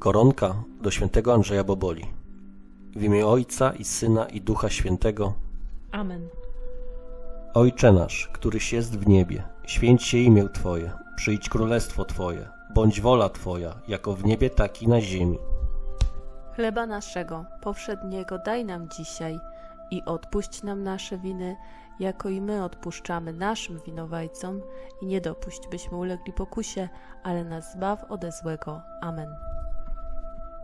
Koronka do świętego Andrzeja Boboli. W imię Ojca i Syna i Ducha Świętego. Amen. Ojcze nasz, któryś jest w niebie, święć się imię Twoje, przyjdź królestwo Twoje, bądź wola Twoja, jako w niebie, tak i na ziemi. Chleba naszego powszedniego daj nam dzisiaj i odpuść nam nasze winy, jako i my odpuszczamy naszym winowajcom i nie dopuść, byśmy ulegli pokusie, ale nas zbaw ode złego. Amen.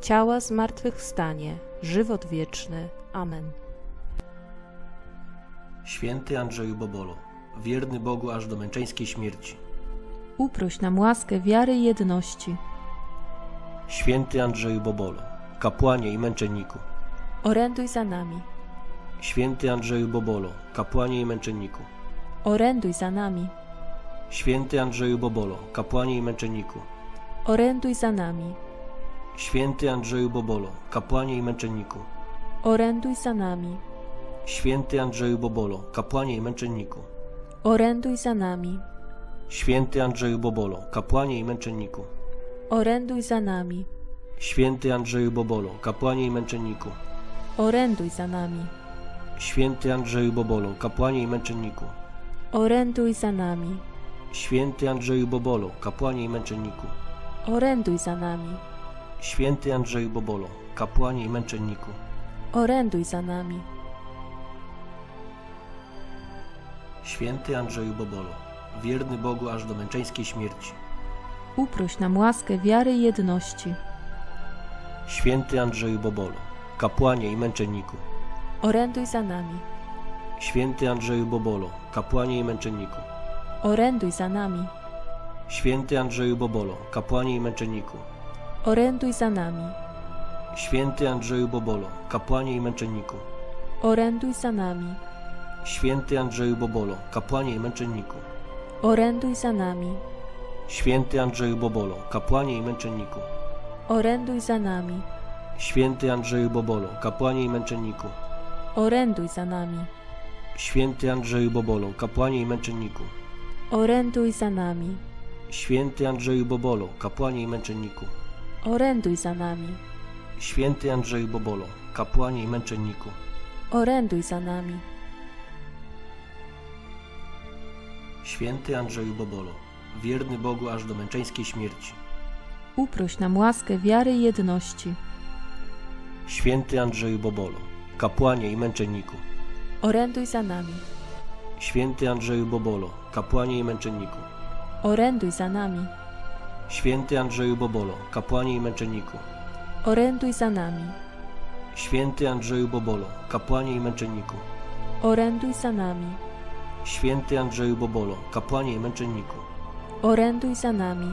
ciała zmartwychwstanie, żywot wieczny. Amen. Święty Andrzeju Bobolo, wierny Bogu aż do męczeńskiej śmierci. Uproś nam łaskę wiary i jedności. Święty Andrzeju Bobolo, kapłanie i męczenniku. Oręduj za nami, Święty Andrzeju Bobolo, kapłanie i męczenniku. oręduj za nami, Święty Andrzeju Bobolo, kapłanie i męczenniku. oręduj za nami, Święty Andrzeju Bobolo, kapłanie i męczenniku. oręduj za nami, Święty Andrzeju Bobolo, kapłanie i męczenniku. oręduj za nami, Święty Andrzeju Bobolo, kapłanie i męczenniku. oręduj za nami, Święty Andrzeju Bobolo, kapłanie i męczenniku. oręduj za nami, Święty Andrzeju Bobolo, kapłanie i męczenniku. oręduj za nami, Święty Andrzeju Bobolo, kapłanie i męczenniku. oręduj za nami, Święty Andrzeju Bobolo, kapłanie i męczenniku. oręduj za nami, Święty Andrzeju Bobolo, wierny Bogu aż do męczeńskiej śmierci. uproś nam łaskę wiary i jedności. Święty Andrzeju Bobolo, kapłanie i męczenniku. Oręduj za nami, Święty Andrzeju Bobolo, kapłanie i męczenniku. oręduj za nami, Święty Andrzeju Bobolo, kapłanie i męczenniku. Oręduj za nami, Święty Andrzeju Bobolo, kapłanie i męczenniku. oręduj za nami, Święty Andrzeju Bobolo, kapłanie i męczenniku. oręduj za nami, Święty Andrzeju Bobolo, kapłanie i męczenniku. oręduj za nami, Święty Andrzeju Bobolo, kapłanie i męczenniku. oręduj za nami, Święty Andrzeju Bobolo, kapłanie i męczenniku. oręduj za nami, Święty Andrzeju Bobolo, kapłanie i męczenniku. Oręduj za nami, Święty Andrzeju Bobolo, kapłanie i męczenniku. oręduj za nami, Święty Andrzeju Bobolo, wierny Bogu aż do męczeńskiej śmierci. uproś nam łaskę wiary i jedności. Święty Andrzeju Bobolo, kapłanie i męczenniku. Oręduj za nami, Święty Andrzeju Bobolo, kapłanie i męczenniku. oręduj za nami, Święty Andrzeju Bobolo, kapłanie i męczenniku. oręduj za nami, Święty Andrzeju Bobolo, kapłanie i męczenniku. oręduj za nami, Święty Andrzeju Bobolo, kapłanie i męczenniku. oręduj za nami,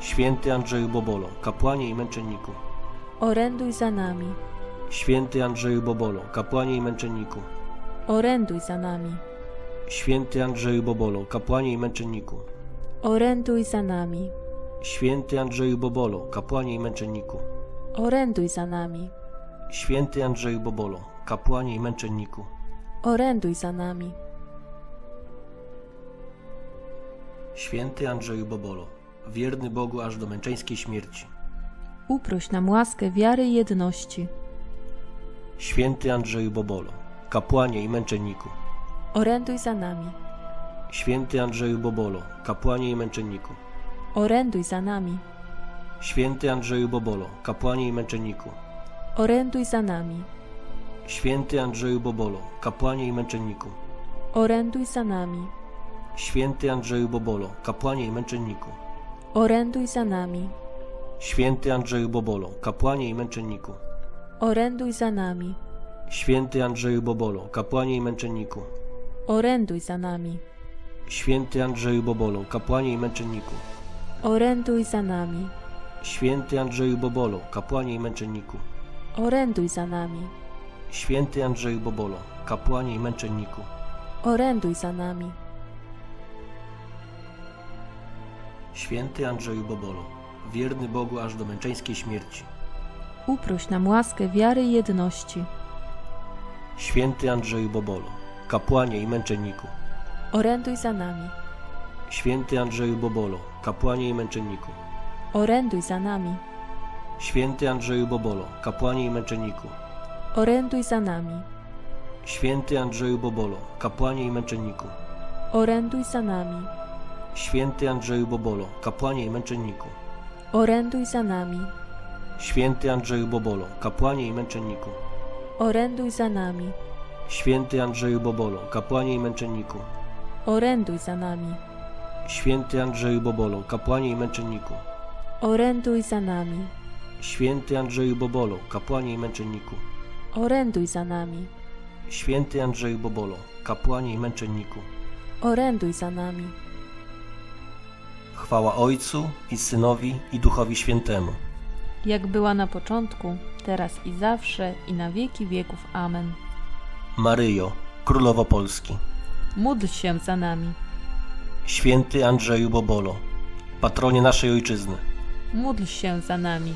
Święty Andrzeju Bobolo, kapłanie i męczenniku. oręduj za nami, Święty Andrzeju Bobolo, kapłanie i męczenniku. oręduj za nami, Święty Andrzeju Bobolo, kapłanie i męczenniku. oręduj za nami, Święty Andrzeju Bobolo, kapłanie i męczenniku. oręduj za nami, Święty Andrzeju Bobolo, kapłanie i męczenniku. oręduj za nami, Święty Andrzeju Bobolo, wierny Bogu aż do męczeńskiej śmierci. uproś nam łaskę wiary i jedności. Święty Andrzeju Bobolo, kapłanie i męczenniku. Oręduj za nami, Święty Andrzeju Bobolo, kapłanie i męczenniku. Oręduj za nami, Święty Andrzeju Bobolo, kapłanie i męczenniku. Oręduj za nami. Święty Andrzeju Bobolo, kapłanie i męczenniku. Oręduj za nami. Święty Andrzeju Bobolo, kapłanie i męczenniku. Oręduj za nami. Święty Andrzeju Bobolo, kapłanie i męczenniku. Oręduj za nami. Święty Andrzeju Bobolo, kapłanie i męczenniku. Oręduj za nami. Święty Andrzeju Bobolo, kapłanie i męczenniku. Oręduj za nami. Święty Andrzeju Bobolo, kapłanie i męczenniku. Oręduj za nami. Święty Andrzeju Bobolo, kapłanie i męczenniku. Oręduj za nami. Święty Andrzeju Bobolo, wierny Bogu aż do męczeńskiej śmierci. Uproś nam łaskę wiary i jedności. Święty Andrzeju Bobolo, kapłanie i męczenniku. Oręduj za nami. Święty Andrzeju Bobolo, kapłanie i męczenniku. Oręduj za nami. Święty Andrzeju Bobolo, kapłanie i męczenniku. Oręduj za nami. Święty Andrzeju Bobolo, kapłanie i męczenniku. Oręduj za nami. Święty Andrzeju Bobolo, kapłanie i męczenniku. Oręduj za nami. Święty Andrzeju Bobolo, kapłanie i męczenniku. Oręduj za nami. Święty Andrzeju Bobolo, kapłanie i męczenniku. Oręduj za nami. Święty Andrzeju Bobolo, kapłanie i męczenniku. Oręduj za nami. Święty Andrzeju Bobolo, kapłanie i męczenniku. Oręduj za nami. Święty Andrzeju Bobolo, kapłanie i męczenniku. Oręduj za nami. Chwała Ojcu i Synowi i Duchowi Świętemu. Jak była na początku, teraz i zawsze, i na wieki wieków. Amen. Maryjo, Królowo Polski. Módl się za nami. Święty Andrzeju Bobolo, patronie naszej Ojczyzny. Módl się za nami.